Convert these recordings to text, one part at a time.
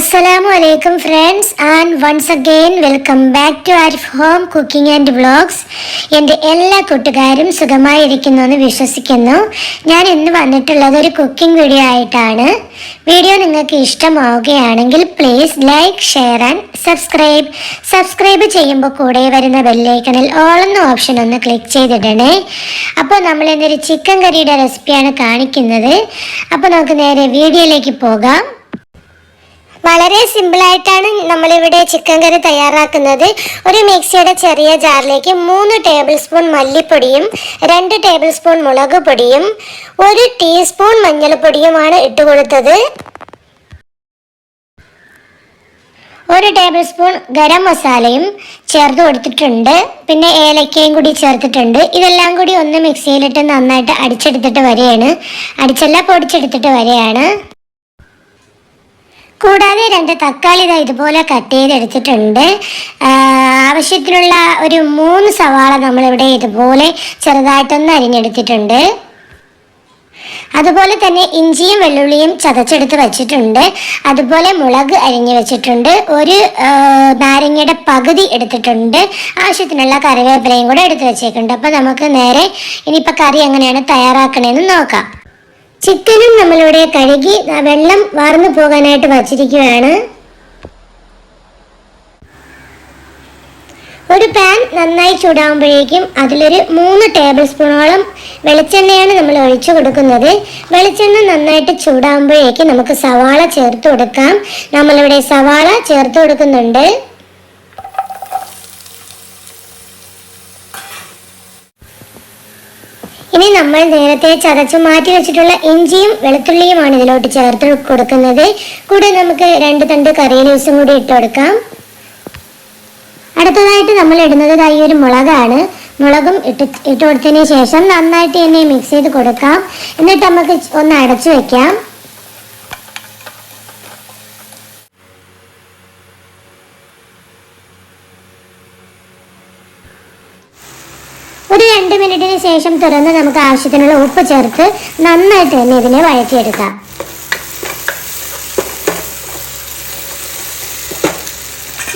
അസ്സലാമു അലൈക്കും friends and once again welcome back to our home cooking and vlogs എന്റെ എല്ലാ കൂട്ടുകാരും സുഖമായിരിക്കുന്നു എന്ന് വിശ്വസിക്കുന്നു. ഞാൻ ഇന്ന് വന്നിട്ടുള്ളത് ഒരു കുക്കിംഗ് വീഡിയോ ആയിട്ടാണ്. വീഡിയോ നിങ്ങൾക്ക് ഇഷ്ടമാവുകയാണെങ്കിൽ please like share and subscribe subscribe ചെയ്യുമ്പോൾ കൂടെ വരുന്ന ബെല്ലൈക്കണിൽ ഓൾ എന്ന ഓപ്ഷൻ ഒന്ന് ക്ലിക്ക് ചെയ്തിടണേ. അപ്പോൾ നമ്മൾ ഇന്നൊരു ചിക്കൻ കറിയുടെ റെസിപ്പിയാണ് കാണിക്കുന്നത്. അപ്പോൾ നമുക്ക് നേരെ വീഡിയോയിലേക്ക് പോകാം. വളരെ സിമ്പിളായിട്ടാണ് നമ്മളിവിടെ ചിക്കൻ കറി തയ്യാറാക്കുന്നത്. ഒരു മിക്സിയുടെ ചെറിയ ജാറിലേക്ക് മൂന്ന് ടേബിൾ സ്പൂൺ മല്ലിപ്പൊടിയും രണ്ട് ടേബിൾ സ്പൂൺ മുളക് പൊടിയും ഒരു ടീസ്പൂൺ മഞ്ഞൾപ്പൊടിയുമാണ് ഇട്ട് കൊടുത്തത്. ഒരു ടേബിൾ സ്പൂൺ ഗരം മസാലയും ചേർത്ത് കൊടുത്തിട്ടുണ്ട്. പിന്നെ ഏലക്കയും കൂടി ചേർത്തിട്ടുണ്ട്. ഇതെല്ലാം കൂടി ഒന്ന് മിക്സിയിലിട്ട് നന്നായിട്ട് അടിച്ചെടുത്തിട്ട് വരികയാണ്. അടിച്ചല്ല പൊടിച്ചെടുത്തിട്ട് വരികയാണ്. കൂടാതെ രണ്ട് തക്കാളി ഇതാ ഇതുപോലെ കട്ട് ചെയ്തെടുത്തിട്ടുണ്ട്. ആവശ്യത്തിനുള്ള ഒരു മൂന്ന് സവാള നമ്മളിവിടെ ഇതുപോലെ ചെറുതായിട്ടൊന്ന് അരിഞ്ഞെടുത്തിട്ടുണ്ട്. അതുപോലെ തന്നെ ഇഞ്ചിയും വെള്ളുള്ളിയും ചതച്ചെടുത്ത് വെച്ചിട്ടുണ്ട്. അതുപോലെ മുളക് അരിഞ്ഞു വെച്ചിട്ടുണ്ട്. ഒരു നാരങ്ങയുടെ പകുതി എടുത്തിട്ടുണ്ട്. ആവശ്യത്തിനുള്ള കറിവേപ്പിലയും കൂടെ എടുത്ത് വെച്ചേക്കുന്നുണ്ട്. അപ്പോൾ നമുക്ക് നേരെ ഇനിയിപ്പോൾ കറി എങ്ങനെയാണ് തയ്യാറാക്കണേന്ന് നോക്കാം. ചിക്കനും നമ്മളിവിടെ കഴുകി വെള്ളം വാർന്നു പോകാനായിട്ട് വച്ചിരിക്കുകയാണ്. ഒരു പാൻ നന്നായി ചൂടാകുമ്പോഴേക്കും അതിലൊരു മൂന്ന് ടേബിൾ സ്പൂണോളം വെളിച്ചെണ്ണയാണ് നമ്മൾ ഒഴിച്ചു കൊടുക്കുന്നത്. വെളിച്ചെണ്ണ നന്നായിട്ട് ചൂടാകുമ്പോഴേക്കും നമുക്ക് സവാള ചേർത്ത് കൊടുക്കാം. നമ്മളിവിടെ സവാള ചേർത്ത് കൊടുക്കുന്നുണ്ട്. ഇനി നമ്മൾ നേരത്തെ ചതച്ചു മാറ്റി വെച്ചിട്ടുള്ള ഇഞ്ചിയും വെളുത്തുള്ളിയുമാണ് ഇതിലോട്ട് ചേർത്ത് കൊടുക്കുന്നത്. കൂടെ നമുക്ക് രണ്ട് തണ്ട് കറി ലീവ്സും കൂടി ഇട്ട് കൊടുക്കാം. അടുത്തതായിട്ട് നമ്മൾ ഇടുന്നത് ഈ ഒരു മുളകാണ്. മുളകും ഇട്ട് ഇട്ട് കൊടുത്തതിന് ശേഷം നന്നായിട്ട് തന്നെ മിക്സ് ചെയ്ത് കൊടുക്കാം. എന്നിട്ട് നമുക്ക് ഒന്ന് അടച്ചു വെക്കാം. ഒരു രണ്ട് മിനിറ്റിന് ശേഷം തുറന്ന് നമുക്ക് ആവശ്യത്തിനുള്ള ഉപ്പ് ചേർത്ത് നന്നായിട്ട് തന്നെ ഇതിനെ വഴറ്റിയെടുക്കാം.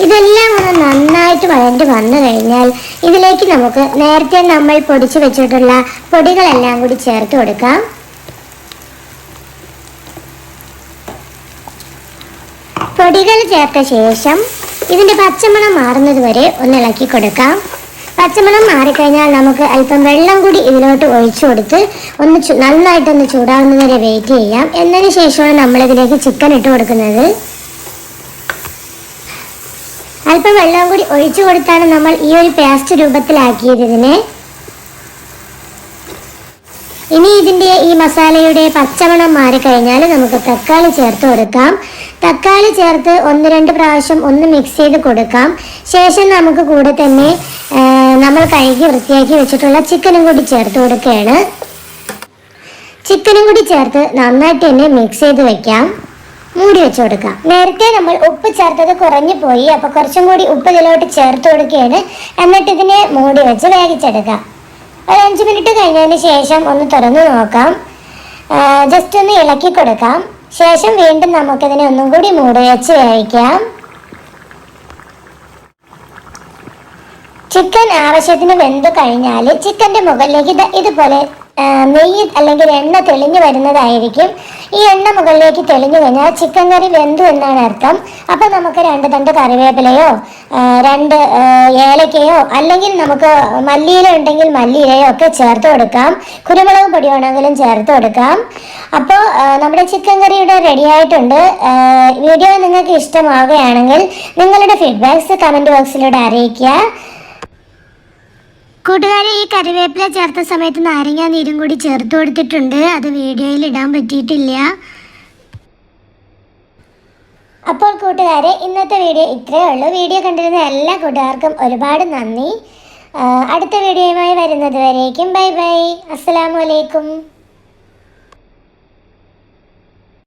ഇതെല്ലാം ഒന്ന് നന്നായിട്ട് വഴണ്ടി വന്നു കഴിഞ്ഞാൽ ഇതിലേക്ക് നമുക്ക് നേരത്തെ നമ്മൾ പൊടിച്ചു വെച്ചിട്ടുള്ള പൊടികളെല്ലാം കൂടി ചേർത്ത് കൊടുക്കാം. പൊടികൾ ചേർത്ത ശേഷം ഇതിന്റെ പച്ചമണം മാറുന്നത് വരെ ഒന്ന് ഇളക്കി കൊടുക്കാം. പച്ചമണം മാറിക്കഴിഞ്ഞാൽ നമുക്ക് അല്പം വെള്ളം കൂടി ഇതിലോട്ട് ഒഴിച്ചു കൊടുത്ത് ഒന്ന് നന്നായിട്ടൊന്ന് ചൂടാവുന്നതുവരെ വെയിറ്റ് ചെയ്യാം. എന്നതിന് ശേഷമാണ് നമ്മളിതിലേക്ക് ചിക്കൻ ഇട്ട് കൊടുക്കുന്നത്. അല്പം വെള്ളം കൂടി ഒഴിച്ചു കൊടുത്താണ് നമ്മൾ ഈ ഒരു പേസ്റ്റ് രൂപത്തിലാക്കിയത് ഇതിനെ. ഇനി ഇതിന്റെ ഈ മസാലയുടെ പച്ചമണം മാറിക്കഴിഞ്ഞാൽ നമുക്ക് തക്കാളി ചേർത്ത് കൊടുക്കാം. തക്കാളി ചേർത്ത് ഒന്ന് രണ്ട് പ്രാവശ്യം ഒന്ന് മിക്സ് ചെയ്ത് കൊടുക്കാം. ശേഷം നമുക്ക് കൂടെ തന്നെ നമ്മൾ കഴുകി വൃത്തിയാക്കി വെച്ചിട്ടുള്ള ചിക്കനും കൂടി ചേർത്ത് കൊടുക്കുകയാണ്. ചിക്കനും കൂടി ചേർത്ത് നന്നായിട്ട് തന്നെ മിക്സ് ചെയ്ത് വെക്കാം. മൂടി വെച്ച് കൊടുക്കാം. നേരത്തെ നമ്മൾ ഉപ്പ് ചേർത്തത് കുറഞ്ഞു പോയി. അപ്പൊ കുറച്ചും കൂടി ഉപ്പ് ഇതിലോട്ട് ചേർത്ത് കൊടുക്കുകയാണ്. എന്നിട്ട് ഇതിനെ മൂടി വെച്ച് വേവിച്ചെടുക്കാം. ഒരു അഞ്ച് മിനിറ്റ് കഴിഞ്ഞതിന് ശേഷം ഒന്ന് തുറന്നു നോക്കാം. ജസ്റ്റ് ഒന്ന് ഇളക്കി കൊടുക്കാം. ശേഷം വീണ്ടും നമുക്കിതിനെ ഒന്നും കൂടി മൂടി വെച്ച് വേവിക്കാം. ചിക്കൻ ആവശ്യത്തിന് വെന്ത് കഴിഞ്ഞാൽ ചിക്കന്റെ മുകളിലേക്ക് ഇത് ഇതുപോലെ നെയ്യ് അല്ലെങ്കിൽ എണ്ണ തെളിഞ്ഞു വരുന്നതായിരിക്കും. ഈ എണ്ണ മുകളിലേക്ക് തെളിഞ്ഞു കഴിഞ്ഞാൽ ചിക്കൻ കറി വെന്തു എന്നാണ് അർത്ഥം. അപ്പോൾ നമുക്ക് രണ്ട് തണ്ട് കറിവേപ്പിലയോ രണ്ട് ഏലക്കയോ അല്ലെങ്കിൽ നമുക്ക് മല്ലിയില ഉണ്ടെങ്കിൽ മല്ലിയിലയോ ഒക്കെ ചേർത്ത് കൊടുക്കാം. കുരുമുളക് പൊടി വേണമെങ്കിലും ചേർത്ത് കൊടുക്കാം. അപ്പോൾ നമ്മുടെ ചിക്കൻ കറി ഇവിടെ റെഡി ആയിട്ടുണ്ട്. വീഡിയോ നിങ്ങൾക്ക് ഇഷ്ടമാവുകയാണെങ്കിൽ നിങ്ങളുടെ ഫീഡ്ബാക്ക്സ് കമന്റ് ബോക്സിലൂടെ അറിയിക്കുക. കൂട്ടുകാരെ ഈ കറിവേപ്പില ചേർത്ത സമയത്ത് നാരങ്ങ നീരും കൂടി ചേർത്ത് കൊടുത്തിട്ടുണ്ട്. അത് വീഡിയോയിൽ ഇടാൻ പറ്റിയിട്ടില്ല. അപ്പോൾ കൂട്ടുകാരെ ഇന്നത്തെ വീഡിയോ ഇത്രയേ ഉള്ളൂ. വീഡിയോ കണ്ടിരുന്ന എല്ലാ കൂട്ടുകാർക്കും ഒരുപാട് നന്ദി. അടുത്ത വീഡിയോയുമായി വരുന്നത് വരേക്കും. Bye bye. അസ്സലാമു അലൈക്കും.